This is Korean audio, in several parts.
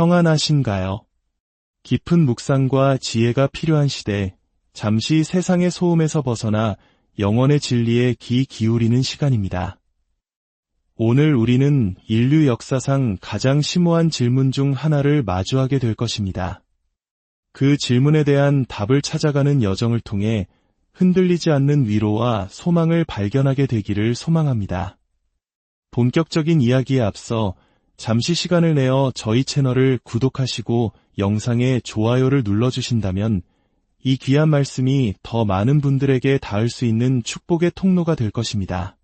평안하신가요? 깊은 묵상과 지혜가 필요한 시대, 잠시 세상의 소음에서 벗어나 영원의 진리에 귀 기울이는 시간입니다. 오늘 우리는 인류 역사상 가장 심오한 질문 중 하나를 마주하게 될 것입니다. 그 질문에 대한 답을 찾아가는 여정을 통해 흔들리지 않는 위로와 소망을 발견하게 되기를 소망합니다. 본격적인 이야기에 앞서 잠시 시간을 내어 저희 채널을 구독하시고 영상에 좋아요를 눌러주신다면 이 귀한 말씀이 더 많은 분들에게 닿을 수 있는 축복의 통로가 될 것입니다.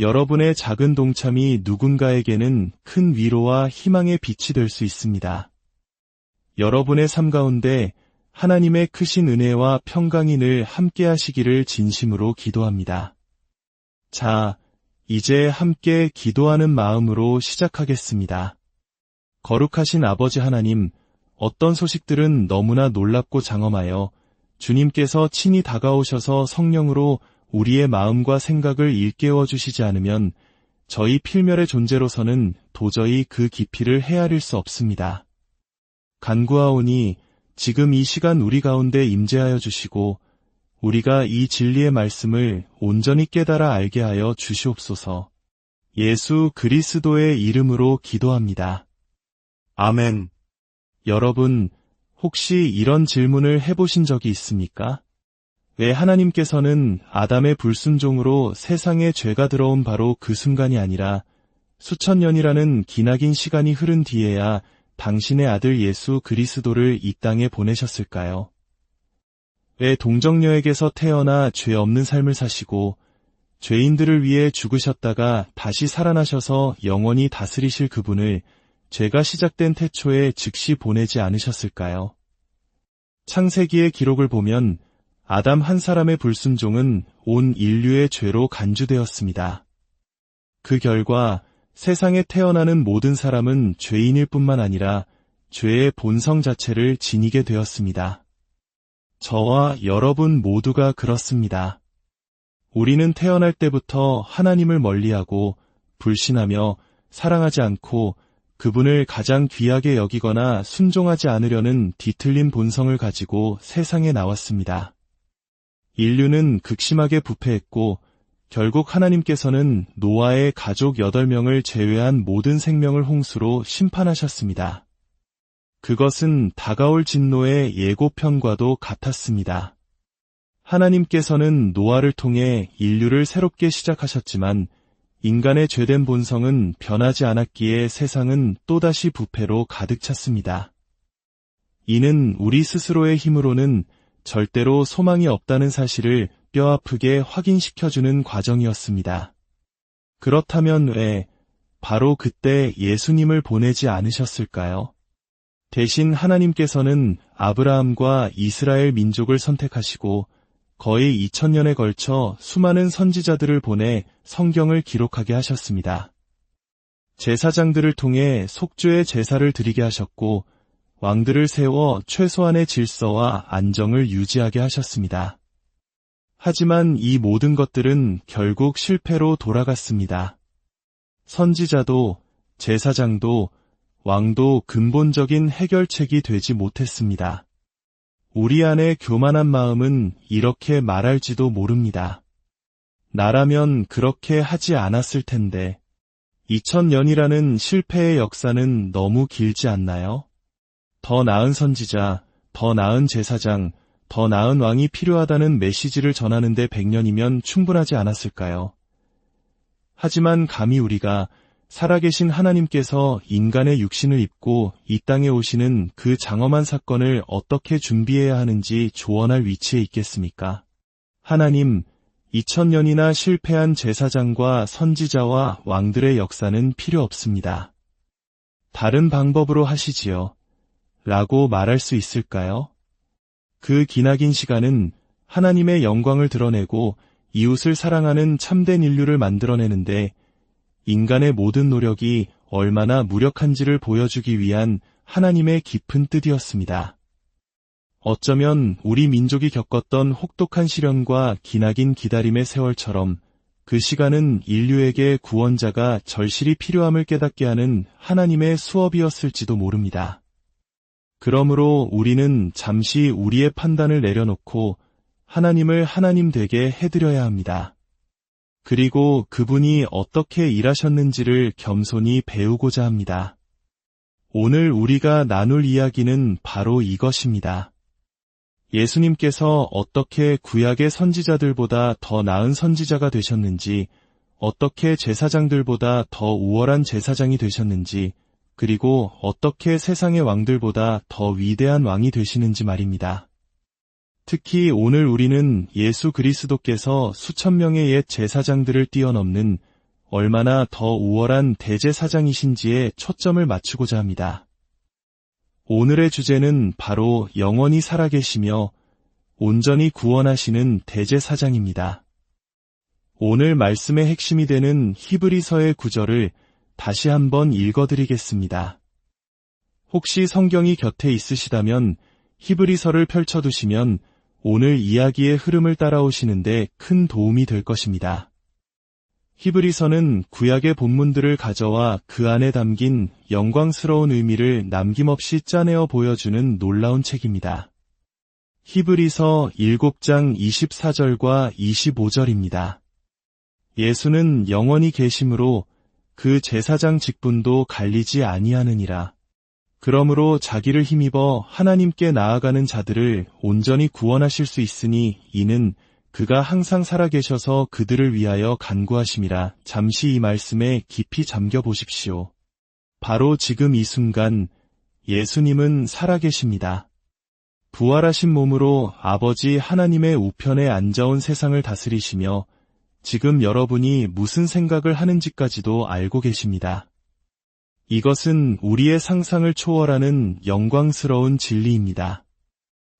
여러분의 작은 동참이 누군가에게는 큰 위로와 희망의 빛이 될 수 있습니다. 여러분의 삶 가운데 하나님의 크신 은혜와 평강이 늘 함께 하시기를 진심으로 기도합니다. 자, 이제 함께 기도하는 마음으로 시작하겠습니다. 거룩하신 아버지 하나님, 어떤 소식들은 너무나 놀랍고 장엄하여 주님께서 친히 다가오셔서 성령으로 우리의 마음과 생각을 일깨워 주시지 않으면 저희 필멸의 존재로서는 도저히 그 깊이를 헤아릴 수 없습니다. 간구하오니 지금 이 시간 우리 가운데 임재하여 주시고 우리가 이 진리의 말씀을 온전히 깨달아 알게 하여 주시옵소서. 예수 그리스도의 이름으로 기도합니다. 아멘. 여러분, 혹시 이런 질문을 해보신 적이 있습니까? 왜 하나님께서는 아담의 불순종으로 세상에 죄가 들어온 바로 그 순간이 아니라 수천 년이라는 기나긴 시간이 흐른 뒤에야 당신의 아들 예수 그리스도를 이 땅에 보내셨을까요? 왜 동정녀에게서 태어나 죄 없는 삶을 사시고 죄인들을 위해 죽으셨다가 다시 살아나셔서 영원히 다스리실 그분을 죄가 시작된 태초에 즉시 보내지 않으셨을까요? 창세기의 기록을 보면 아담 한 사람의 불순종은 온 인류의 죄로 간주되었습니다. 그 결과 세상에 태어나는 모든 사람은 죄인일 뿐만 아니라 죄의 본성 자체를 지니게 되었습니다. 저와 여러분 모두가 그렇습니다. 우리는 태어날 때부터 하나님을 멀리하고 불신하며 사랑하지 않고 그분을 가장 귀하게 여기거나 순종하지 않으려는 뒤틀린 본성을 가지고 세상에 나왔습니다. 인류는 극심하게 부패했고 결국 하나님께서는 노아의 가족 8명을 제외한 모든 생명을 홍수로 심판하셨습니다. 그것은 다가올 진노의 예고편과도 같았습니다. 하나님께서는 노아를 통해 인류를 새롭게 시작하셨지만 인간의 죄된 본성은 변하지 않았기에 세상은 또다시 부패로 가득 찼습니다. 이는 우리 스스로의 힘으로는 절대로 소망이 없다는 사실을 뼈아프게 확인시켜주는 과정이었습니다. 그렇다면 왜 바로 그때 예수님을 보내지 않으셨을까요? 대신 하나님께서는 아브라함과 이스라엘 민족을 선택하시고 거의 2000년에 걸쳐 수많은 선지자들을 보내 성경을 기록하게 하셨습니다. 제사장들을 통해 속죄의 제사를 드리게 하셨고 왕들을 세워 최소한의 질서와 안정을 유지하게 하셨습니다. 하지만 이 모든 것들은 결국 실패로 돌아갔습니다. 선지자도 제사장도 왕도 근본적인 해결책이 되지 못했습니다. 우리 안의 교만한 마음은 이렇게 말할지도 모릅니다. 나라면 그렇게 하지 않았을 텐데, 2000년이라는 실패의 역사는 너무 길지 않나요? 더 나은 선지자, 더 나은 제사장, 더 나은 왕이 필요하다는 메시지를 전하는데 100년이면 충분하지 않았을까요? 하지만 감히 우리가 살아계신 하나님께서 인간의 육신을 입고 이 땅에 오시는 그 장엄한 사건을 어떻게 준비해야 하는지 조언할 위치에 있겠습니까? 하나님, 2000년이나 실패한 제사장과 선지자와 왕들의 역사는 필요 없습니다. 다른 방법으로 하시지요. 라고 말할 수 있을까요? 그 기나긴 시간은 하나님의 영광을 드러내고 이웃을 사랑하는 참된 인류를 만들어내는데 인간의 모든 노력이 얼마나 무력한지를 보여주기 위한 하나님의 깊은 뜻이었습니다. 어쩌면 우리 민족이 겪었던 혹독한 시련과 기나긴 기다림의 세월처럼 그 시간은 인류에게 구원자가 절실히 필요함을 깨닫게 하는 하나님의 수업이었을지도 모릅니다. 그러므로 우리는 잠시 우리의 판단을 내려놓고 하나님을 하나님 되게 해드려야 합니다. 그리고 그분이 어떻게 일하셨는지를 겸손히 배우고자 합니다. 오늘 우리가 나눌 이야기는 바로 이것입니다. 예수님께서 어떻게 구약의 선지자들보다 더 나은 선지자가 되셨는지, 어떻게 제사장들보다 더 우월한 제사장이 되셨는지, 그리고 어떻게 세상의 왕들보다 더 위대한 왕이 되시는지 말입니다. 특히 오늘 우리는 예수 그리스도께서 수천 명의 옛 제사장들을 뛰어넘는 얼마나 더 우월한 대제사장이신지에 초점을 맞추고자 합니다. 오늘의 주제는 바로 영원히 살아계시며 온전히 구원하시는 대제사장입니다. 오늘 말씀의 핵심이 되는 히브리서의 구절을 다시 한번 읽어드리겠습니다. 혹시 성경이 곁에 있으시다면 히브리서를 펼쳐두시면 오늘 이야기의 흐름을 따라오시는데 큰 도움이 될 것입니다. 히브리서는 구약의 본문들을 가져와 그 안에 담긴 영광스러운 의미를 남김없이 짜내어 보여주는 놀라운 책입니다. 히브리서 7장 24절과 25절입니다. 예수는 영원히 계심으로 그 제사장 직분도 갈리지 아니하느니라. 그러므로 자기를 힘입어 하나님께 나아가는 자들을 온전히 구원하실 수 있으니 이는 그가 항상 살아계셔서 그들을 위하여 간구하심이라 잠시 이 말씀에 깊이 잠겨 보십시오. 바로 지금 이 순간 예수님은 살아계십니다. 부활하신 몸으로 아버지 하나님의 우편에 앉아온 세상을 다스리시며 지금 여러분이 무슨 생각을 하는지까지도 알고 계십니다. 이것은 우리의 상상을 초월하는 영광스러운 진리입니다.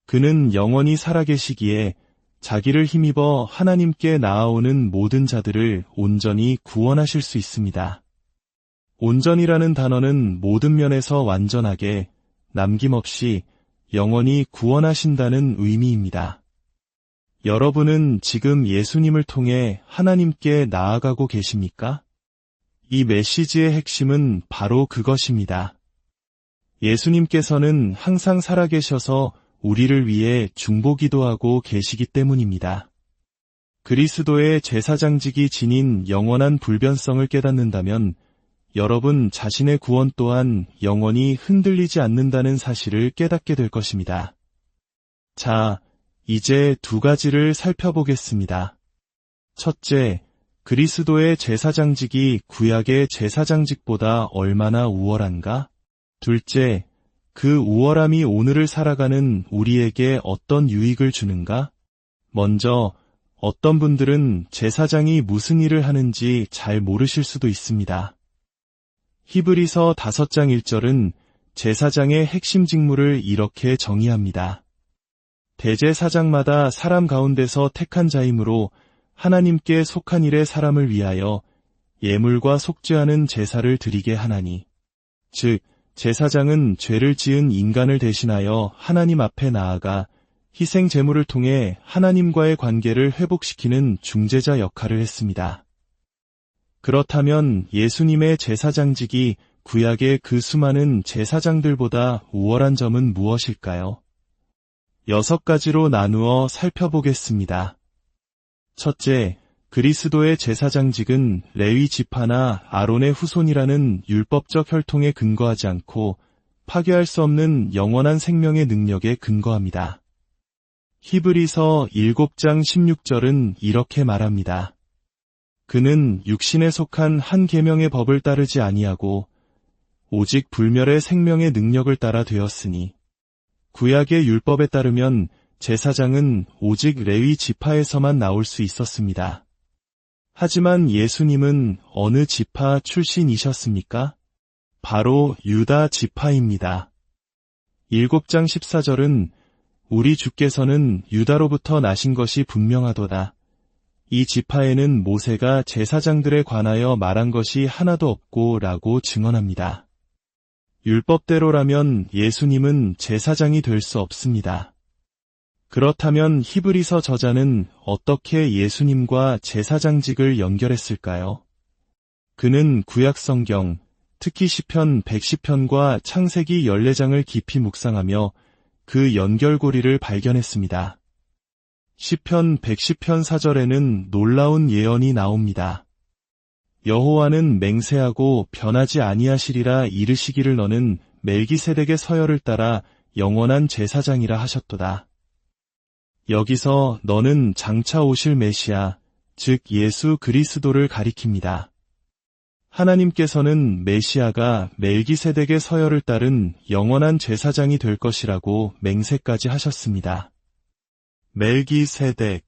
그는 영원히 살아계시기에 자기를 힘입어 하나님께 나아오는 모든 자들을 온전히 구원하실 수 있습니다. 온전이라는 단어는 모든 면에서 완전하게 남김없이 영원히 구원하신다는 의미입니다. 여러분은 지금 예수님을 통해 하나님께 나아가고 계십니까? 이 메시지의 핵심은 바로 그것입니다. 예수님께서는 항상 살아계셔서 우리를 위해 중보기도 하고 계시기 때문입니다. 그리스도의 제사장직이 지닌 영원한 불변성을 깨닫는다면 여러분 자신의 구원 또한 영원히 흔들리지 않는다는 사실을 깨닫게 될 것입니다. 자, 이제 두 가지를 살펴보겠습니다. 첫째, 그리스도의 제사장직이 구약의 제사장직보다 얼마나 우월한가? 둘째, 그 우월함이 오늘을 살아가는 우리에게 어떤 유익을 주는가? 먼저, 어떤 분들은 제사장이 무슨 일을 하는지 잘 모르실 수도 있습니다. 히브리서 5장 1절은 제사장의 핵심 직무를 이렇게 정의합니다. 대제사장마다 사람 가운데서 택한 자이므로 하나님께 속한 일의 사람을 위하여 예물과 속죄하는 제사를 드리게 하나니. 즉, 제사장은 죄를 지은 인간을 대신하여 하나님 앞에 나아가 희생 제물을 통해 하나님과의 관계를 회복시키는 중재자 역할을 했습니다. 그렇다면 예수님의 제사장직이 구약의 그 수많은 제사장들보다 우월한 점은 무엇일까요? 여섯 가지로 나누어 살펴보겠습니다. 첫째, 그리스도의 제사장직은 레위 지파나 아론의 후손이라는 율법적 혈통에 근거하지 않고 파괴할 수 없는 영원한 생명의 능력에 근거합니다. 히브리서 7장 16절은 이렇게 말합니다. 그는 육신에 속한 한 계명의 법을 따르지 아니하고 오직 불멸의 생명의 능력을 따라 되었으니 구약의 율법에 따르면 제사장은 오직 레위 지파에서만 나올 수 있었습니다. 하지만 예수님은 어느 지파 출신이셨습니까? 바로 유다 지파입니다. 7장 14절은 우리 주께서는 유다로부터 나신 것이 분명하도다. 이 지파에는 모세가 제사장들에 관하여 말한 것이 하나도 없고 라고 증언합니다. 율법대로라면 예수님은 제사장이 될 수 없습니다. 그렇다면 히브리서 저자는 어떻게 예수님과 제사장직을 연결했을까요? 그는 구약 성경, 특히 시편 110편과 창세기 14장을 깊이 묵상하며 그 연결고리를 발견했습니다. 시편 110편 4절에는 놀라운 예언이 나옵니다. 여호와는 맹세하고 변하지 아니하시리라 이르시기를 너는 멜기세덱의 서열을 따라 영원한 제사장이라 하셨도다. 여기서 너는 장차 오실 메시아, 즉 예수 그리스도를 가리킵니다. 하나님께서는 메시아가 멜기세덱의 서열을 따른 영원한 제사장이 될 것이라고 맹세까지 하셨습니다. 멜기세덱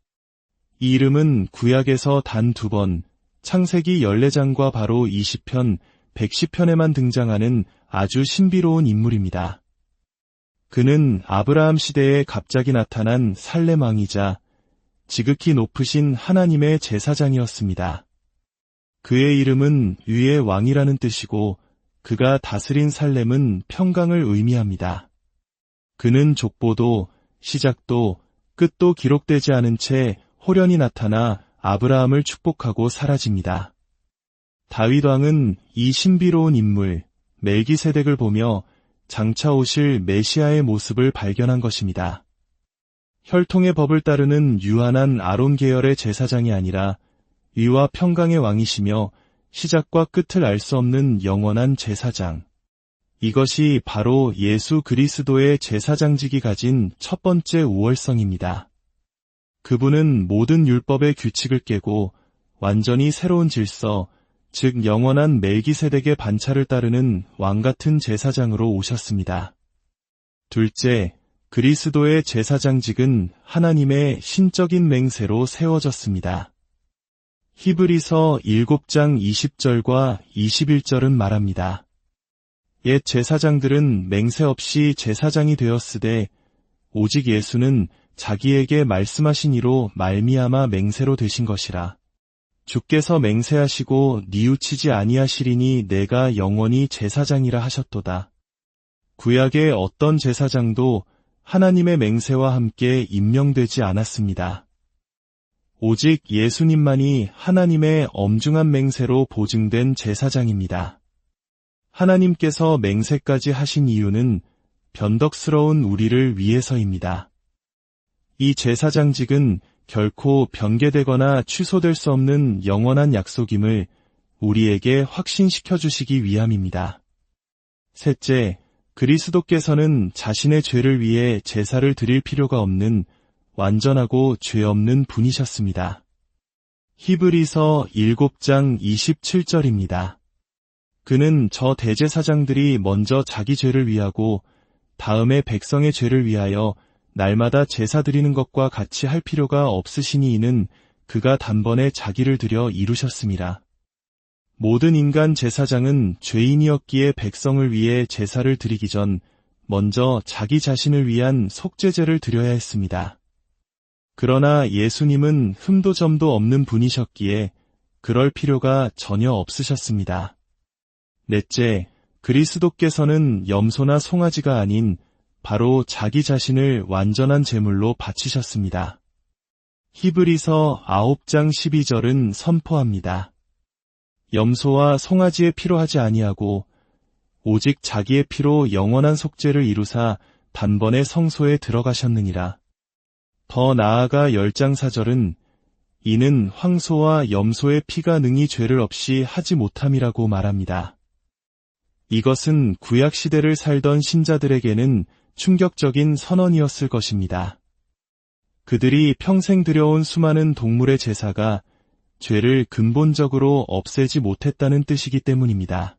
이 이름은 구약에서 단 두 번, 창세기 14장과 바로 20편, 110편에만 등장하는 아주 신비로운 인물입니다. 그는 아브라함 시대에 갑자기 나타난 살레망이자 지극히 높으신 하나님의 제사장이었습니다. 그의 이름은 위의 왕이라는 뜻이고 그가 다스린 살렘은 평강을 의미합니다. 그는 족보도 시작도 끝도 기록되지 않은 채 호련히 나타나 아브라함을 축복하고 사라집니다. 다윗 왕은 이 신비로운 인물 멜기세덱을 보며 장차 오실 메시아의 모습을 발견한 것입니다. 혈통의 법을 따르는 유한한 아론 계열의 제사장이 아니라 위와 평강의 왕이시며 시작과 끝을 알 수 없는 영원한 제사장. 이것이 바로 예수 그리스도의 제사장직이 가진 첫 번째 우월성입니다. 그분은 모든 율법의 규칙을 깨고 완전히 새로운 질서, 즉 영원한 멜기세덱의 반차를 따르는 왕 같은 제사장으로 오셨습니다. 둘째, 그리스도의 제사장직은 하나님의 신적인 맹세로 세워졌습니다. 히브리서 7장 20절과 21절은 말합니다. 옛 제사장들은 맹세 없이 제사장이 되었으되 오직 예수는 자기에게 말씀하신 이로 말미암아 맹세로 되신 것이라. 주께서 맹세하시고 니우치지 아니하시리니 내가 영원히 제사장이라 하셨도다. 구약의 어떤 제사장도 하나님의 맹세와 함께 임명되지 않았습니다. 오직 예수님만이 하나님의 엄중한 맹세로 보증된 제사장입니다. 하나님께서 맹세까지 하신 이유는 변덕스러운 우리를 위해서입니다. 이 제사장직은 결코 변개되거나 취소될 수 없는 영원한 약속임을 우리에게 확신시켜 주시기 위함입니다. 셋째, 그리스도께서는 자신의 죄를 위해 제사를 드릴 필요가 없는 완전하고 죄 없는 분이셨습니다. 히브리서 7장 27절입니다. 그는 저 대제사장들이 먼저 자기 죄를 위하고 다음에 백성의 죄를 위하여 날마다 제사 드리는 것과 같이 할 필요가 없으시니 이는 그가 단번에 자기를 들여 이루셨습니다. 모든 인간 제사장은 죄인이었기에 백성을 위해 제사를 드리기 전 먼저 자기 자신을 위한 속죄제를 드려야 했습니다. 그러나 예수님은 흠도 점도 없는 분이셨기에 그럴 필요가 전혀 없으셨습니다. 넷째, 그리스도께서는 염소나 송아지가 아닌 바로 자기 자신을 완전한 제물로 바치셨습니다. 히브리서 9장 12절은 선포합니다. 염소와 송아지의 피로 하지 아니하고 오직 자기의 피로 영원한 속죄를 이루사 단번에 성소에 들어가셨느니라. 더 나아가 열장 사절은 이는 황소와 염소의 피가 능히 죄를 없이 하지 못함이라고 말합니다. 이것은 구약 시대를 살던 신자들에게는 충격적인 선언이었을 것입니다. 그들이 평생 들여온 수많은 동물의 제사가 죄를 근본적으로 없애지 못했다는 뜻이기 때문입니다.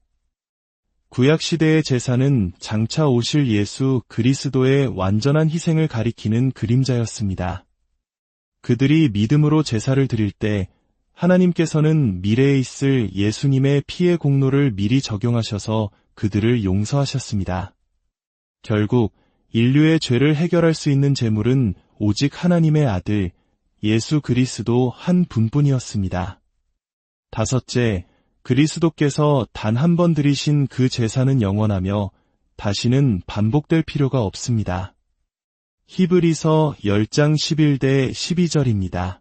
구약시대의 제사는 장차 오실 예수 그리스도의 완전한 희생을 가리키는 그림자였습니다. 그들이 믿음으로 제사를 드릴 때 하나님께서는 미래에 있을 예수님의 피의 공로를 미리 적용하셔서 그들을 용서하셨습니다. 결국 인류의 죄를 해결할 수 있는 제물은 오직 하나님의 아들 예수 그리스도 한 분뿐이었습니다. 다섯째, 그리스도께서 단 한 번 드리신 그 제사는 영원하며 다시는 반복될 필요가 없습니다. 히브리서 10장 11대 12절입니다.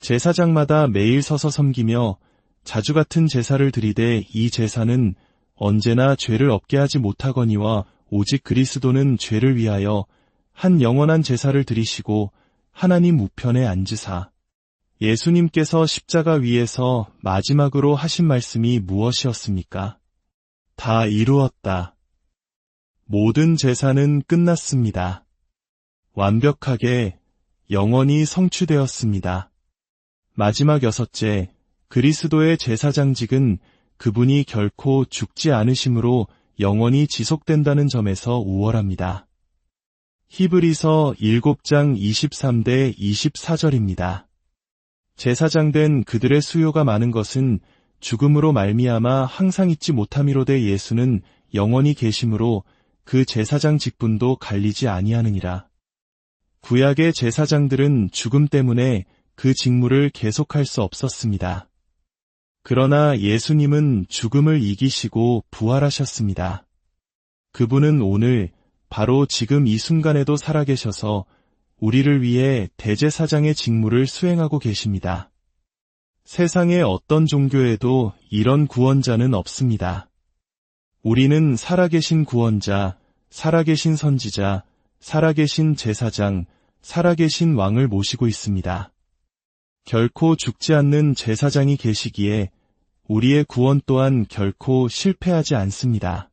제사장마다 매일 서서 섬기며 자주 같은 제사를 드리되 이 제사는 언제나 죄를 없게 하지 못하거니와 오직 그리스도는 죄를 위하여 한 영원한 제사를 드리시고 하나님 우편에 앉으사 예수님께서 십자가 위에서 마지막으로 하신 말씀이 무엇이었습니까? 다 이루었다. 모든 제사는 끝났습니다. 완벽하게 영원히 성취되었습니다. 마지막 여섯째, 그리스도의 제사장직은 그분이 결코 죽지 않으심으로 영원히 지속된다는 점에서 우월합니다. 히브리서 7장 23대 24절입니다. 제사장된 그들의 수요가 많은 것은 죽음으로 말미암아 항상 잊지 못함이로되 예수는 영원히 계심으로 그 제사장 직분도 갈리지 아니하느니라. 구약의 제사장들은 죽음 때문에 그 직무를 계속할 수 없었습니다. 그러나 예수님은 죽음을 이기시고 부활하셨습니다. 그분은 오늘 바로 지금 이 순간에도 살아계셔서 우리를 위해 대제사장의 직무를 수행하고 계십니다. 세상의 어떤 종교에도 이런 구원자는 없습니다. 우리는 살아계신 구원자, 살아계신 선지자, 살아계신 제사장, 살아계신 왕을 모시고 있습니다. 결코 죽지 않는 제사장이 계시기에 우리의 구원 또한 결코 실패하지 않습니다.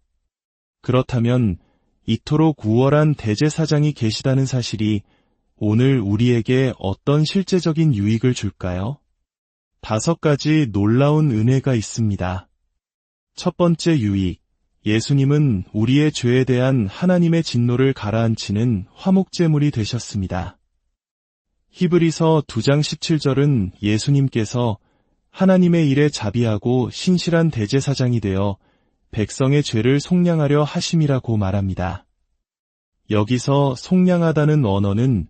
그렇다면 이토록 우월한 대제사장이 계시다는 사실이 오늘 우리에게 어떤 실제적인 유익을 줄까요? 다섯 가지 놀라운 은혜가 있습니다. 첫 번째 유익. 예수님은 우리의 죄에 대한 하나님의 진노를 가라앉히는 화목제물이 되셨습니다. 히브리서 2장 17절은 예수님께서 하나님의 일에 자비하고 신실한 대제사장이 되어 백성의 죄를 속량하려 하심이라고 말합니다. 여기서 속량하다는 언어는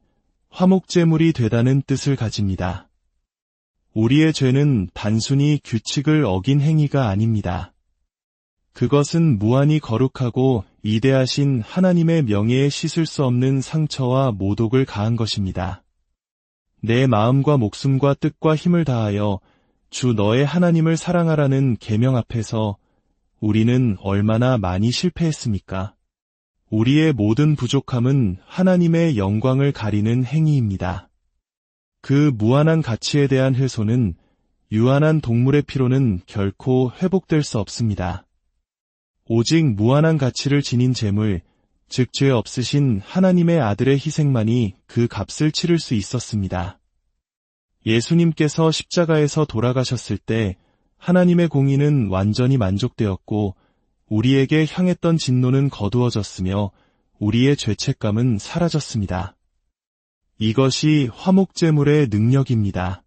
화목제물이 되다는 뜻을 가집니다. 우리의 죄는 단순히 규칙을 어긴 행위가 아닙니다. 그것은 무한히 거룩하고 이대하신 하나님의 명예에 씻을 수 없는 상처와 모독을 가한 것입니다. 내 마음과 목숨과 뜻과 힘을 다하여 주 너의 하나님을 사랑하라는 계명 앞에서 우리는 얼마나 많이 실패했습니까? 우리의 모든 부족함은 하나님의 영광을 가리는 행위입니다. 그 무한한 가치에 대한 훼손은 유한한 동물의 피로는 결코 회복될 수 없습니다. 오직 무한한 가치를 지닌 재물, 즉 죄 없으신 하나님의 아들의 희생만이 그 값을 치를 수 있었습니다. 예수님께서 십자가에서 돌아가셨을 때 하나님의 공의는 완전히 만족되었고 우리에게 향했던 진노는 거두어졌으며 우리의 죄책감은 사라졌습니다. 이것이 화목제물의 능력입니다.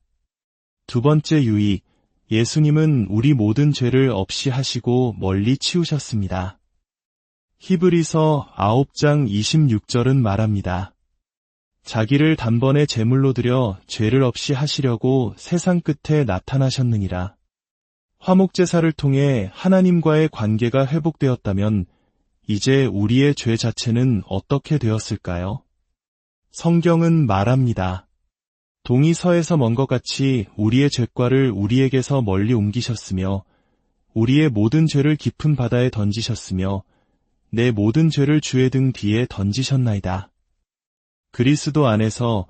두 번째 유익, 예수님은 우리 모든 죄를 없이 하시고 멀리 치우셨습니다. 히브리서 9장 26절은 말합니다. 자기를 단번에 제물로 드려 죄를 없이 하시려고 세상 끝에 나타나셨느니라. 화목제사를 통해 하나님과의 관계가 회복되었다면 이제 우리의 죄 자체는 어떻게 되었을까요? 성경은 말합니다. 동이 서에서 먼 것 같이 우리의 죄과를 우리에게서 멀리 옮기셨으며 우리의 모든 죄를 깊은 바다에 던지셨으며 내 모든 죄를 주의 등 뒤에 던지셨나이다. 그리스도 안에서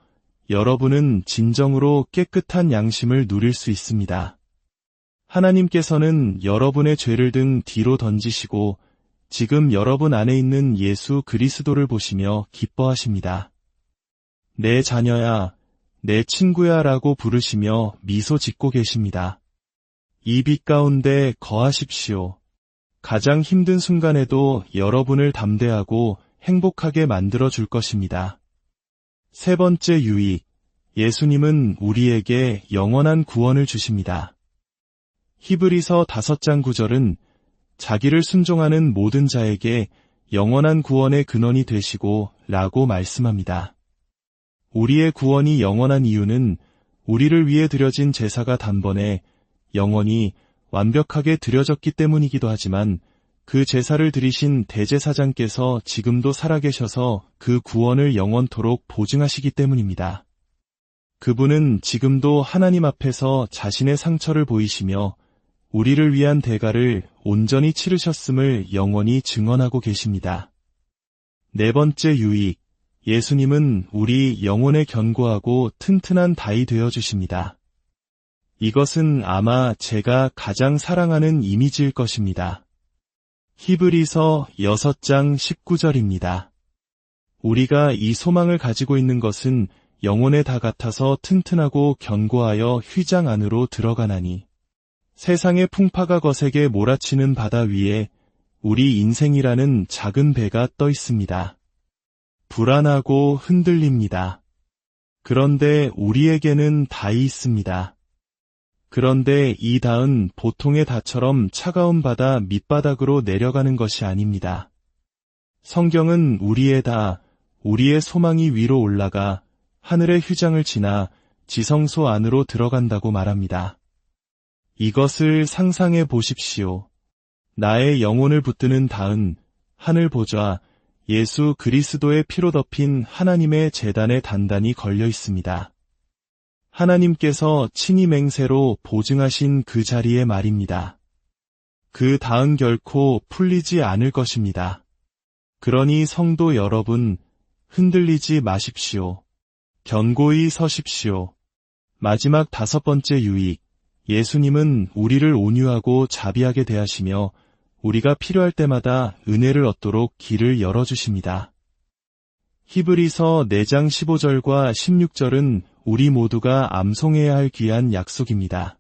여러분은 진정으로 깨끗한 양심을 누릴 수 있습니다. 하나님께서는 여러분의 죄를 등 뒤로 던지시고 지금 여러분 안에 있는 예수 그리스도를 보시며 기뻐하십니다. 내 자녀야, 내 친구야 라고 부르시며 미소 짓고 계십니다. 이 빛 가운데 거하십시오. 가장 힘든 순간에도 여러분을 담대하고 행복하게 만들어 줄 것입니다. 세 번째 유익. 예수님은 우리에게 영원한 구원을 주십니다. 히브리서 5장 9절은 자기를 순종하는 모든 자에게 영원한 구원의 근원이 되시고 라고 말씀합니다. 우리의 구원이 영원한 이유는 우리를 위해 드려진 제사가 단번에 영원히 완벽하게 드려졌기 때문이기도 하지만 그 제사를 드리신 대제사장께서 지금도 살아계셔서 그 구원을 영원토록 보증하시기 때문입니다. 그분은 지금도 하나님 앞에서 자신의 상처를 보이시며 우리를 위한 대가를 온전히 치르셨음을 영원히 증언하고 계십니다. 네 번째 유익, 예수님은 우리 영혼에 견고하고 튼튼한 다이 되어 주십니다. 이것은 아마 제가 가장 사랑하는 이미지일 것입니다. 히브리서 6장 19절입니다. 우리가 이 소망을 가지고 있는 것은 영혼에 다 같아서 튼튼하고 견고하여 휘장 안으로 들어가나니 세상의 풍파가 거세게 몰아치는 바다 위에 우리 인생이라는 작은 배가 떠 있습니다. 불안하고 흔들립니다. 그런데 우리에게는 다이 있습니다. 그런데 이 다은 보통의 다처럼 차가운 바다 밑바닥으로 내려가는 것이 아닙니다. 성경은 우리의 다, 우리의 소망이 위로 올라가 하늘의 휴장을 지나 지성소 안으로 들어간다고 말합니다. 이것을 상상해 보십시오. 나의 영혼을 붙드는 다은 하늘 보좌 예수 그리스도의 피로 덮인 하나님의 재단에 단단히 걸려 있습니다. 하나님께서 친히 맹세로 보증하신 그 자리에 말입니다. 그 다음 결코 풀리지 않을 것입니다. 그러니 성도 여러분, 흔들리지 마십시오. 견고히 서십시오. 마지막 다섯 번째 유익, 예수님은 우리를 온유하고 자비하게 대하시며 우리가 필요할 때마다 은혜를 얻도록 길을 열어주십니다. 히브리서 4장 15절과 16절은 우리 모두가 암송해야 할 귀한 약속입니다.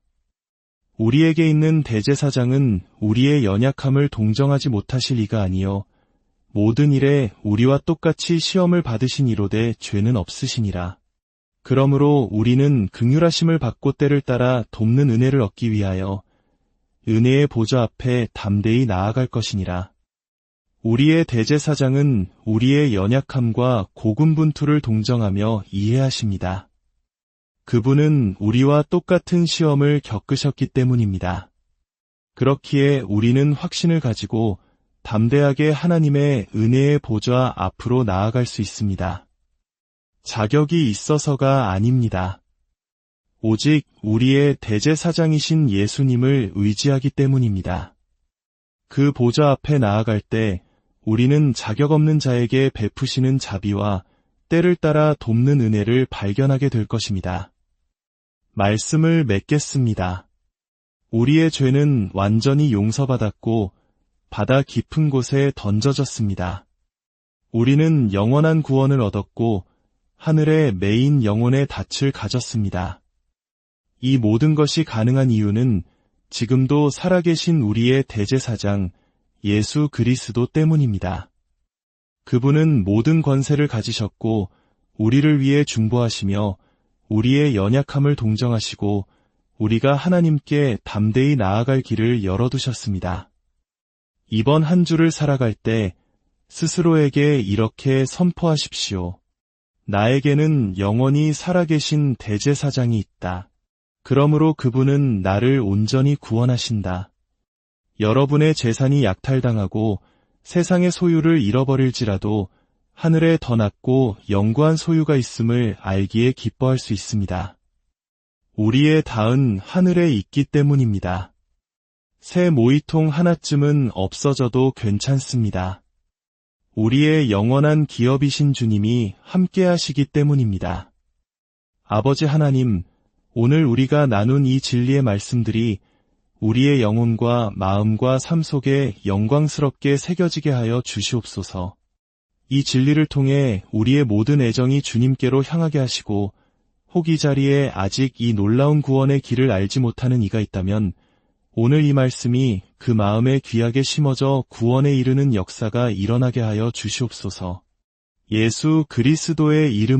우리에게 있는 대제사장은 우리의 연약함을 동정하지 못하실 이가 아니요 모든 일에 우리와 똑같이 시험을 받으신 이로되 죄는 없으시니라. 그러므로 우리는 긍휼하심을 받고 때를 따라 돕는 은혜를 얻기 위하여 은혜의 보좌 앞에 담대히 나아갈 것이니라. 우리의 대제사장은 우리의 연약함과 고군분투를 동정하며 이해하십니다. 그분은 우리와 똑같은 시험을 겪으셨기 때문입니다. 그렇기에 우리는 확신을 가지고 담대하게 하나님의 은혜의 보좌 앞으로 나아갈 수 있습니다. 자격이 있어서가 아닙니다. 오직 우리의 대제사장이신 예수님을 의지하기 때문입니다. 그 보좌 앞에 나아갈 때 우리는 자격 없는 자에게 베푸시는 자비와 때를 따라 돕는 은혜를 발견하게 될 것입니다. 말씀을 맺겠습니다. 우리의 죄는 완전히 용서받았고 바다 깊은 곳에 던져졌습니다. 우리는 영원한 구원을 얻었고 하늘의 메인 영혼의 닻을 가졌습니다. 이 모든 것이 가능한 이유는 지금도 살아계신 우리의 대제사장 예수 그리스도 때문입니다. 그분은 모든 권세를 가지셨고 우리를 위해 중보하시며 우리의 연약함을 동정하시고 우리가 하나님께 담대히 나아갈 길을 열어두셨습니다. 이번 한 주를 살아갈 때 스스로에게 이렇게 선포하십시오. 나에게는 영원히 살아계신 대제사장이 있다. 그러므로 그분은 나를 온전히 구원하신다. 여러분의 재산이 약탈당하고 세상의 소유를 잃어버릴지라도 하늘에 더 낮고 영구한 소유가 있음을 알기에 기뻐할 수 있습니다. 우리의 다은 하늘에 있기 때문입니다. 새 모이통 하나쯤은 없어져도 괜찮습니다. 우리의 영원한 기업이신 주님이 함께 하시기 때문입니다. 아버지 하나님, 오늘 우리가 나눈 이 진리의 말씀들이 우리의 영혼과 마음과 삶 속에 영광스럽게 새겨지게 하여 주시옵소서. 이 진리를 통해 우리의 모든 애정이 주님께로 향하게 하시고 호기 자리에 아직 이 놀라운 구원의 길을 알지 못하는 이가 있다면 오늘 이 말씀이 그 마음에 귀하게 심어져 구원에 이르는 역사가 일어나게 하여 주시옵소서. 예수 그리스도의 이름으로